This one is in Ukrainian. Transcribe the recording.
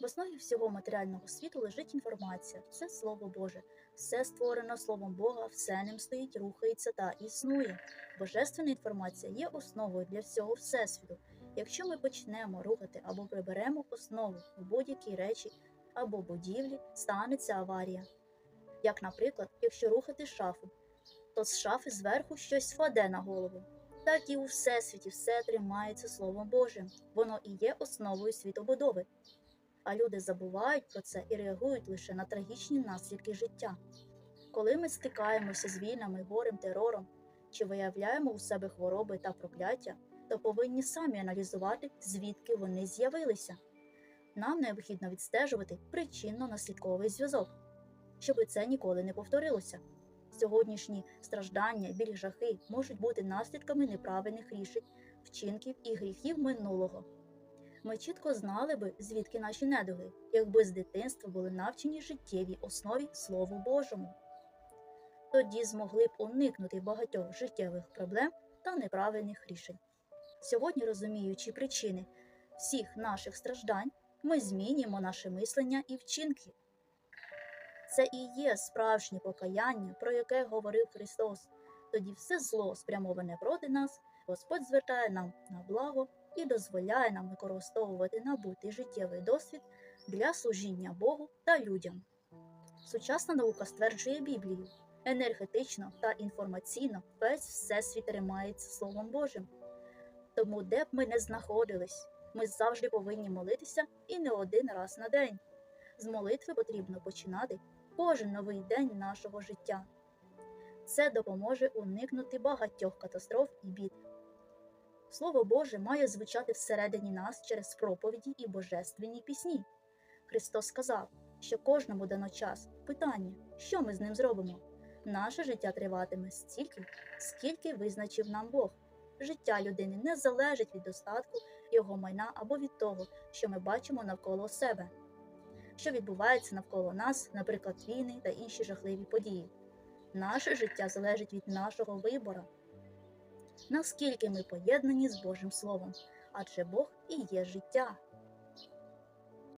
В основі всього матеріального світу лежить інформація, все Слово Боже, все створено Словом Бога, все ним стоїть, рухається та існує. Божественна інформація є основою для всього Всесвіту. Якщо ми почнемо рухати або приберемо основу в будь-якій речі або будівлі, станеться аварія. Як, наприклад, якщо рухати шафу, то з шафи зверху щось впаде на голову. Так і у всесвіті все тримається Словом Божим, воно і є основою світобудови. А люди забувають про це і реагують лише на трагічні наслідки життя. Коли ми стикаємося з війнами, горем, терором чи виявляємо у себе хвороби та прокляття, то повинні самі аналізувати, звідки вони з'явилися. Нам необхідно відстежувати причинно-наслідковий зв'язок, щоб це ніколи не повторилося. Сьогоднішні страждання, біль жахи можуть бути наслідками неправильних рішень, вчинків і гріхів минулого. Ми чітко знали би, звідки наші недуги, якби з дитинства були навчені життєвій основі Слову Божому. Тоді змогли б уникнути багатьох життєвих проблем та неправильних рішень. Сьогодні, розуміючи причини всіх наших страждань, ми змінюємо наше мислення і вчинки. Це і є справжнє покаяння, про яке говорив Христос. Тоді все зло, спрямоване проти нас, Господь звертає нам на благо і дозволяє нам використовувати набутий життєвий досвід для служіння Богу та людям. Сучасна наука стверджує Біблію. Енергетично та інформаційно весь всесвіт тримається Словом Божим. Тому, де б ми не знаходились, ми завжди повинні молитися і не один раз на день. З молитви потрібно починати кожен новий день нашого життя. Це допоможе уникнути багатьох катастроф і бід. Слово Боже має звучати всередині нас через проповіді і божественні пісні. Христос сказав, що кожному дано час. Питання, що ми з ним зробимо? Наше життя триватиме стільки, скільки визначив нам Бог. Життя людини не залежить від достатку його майна або від того, що ми бачимо навколо себе, що відбувається навколо нас, наприклад, війни та інші жахливі події. Наше життя залежить від нашого вибору, наскільки ми поєднані з Божим Словом, адже Бог і є життя.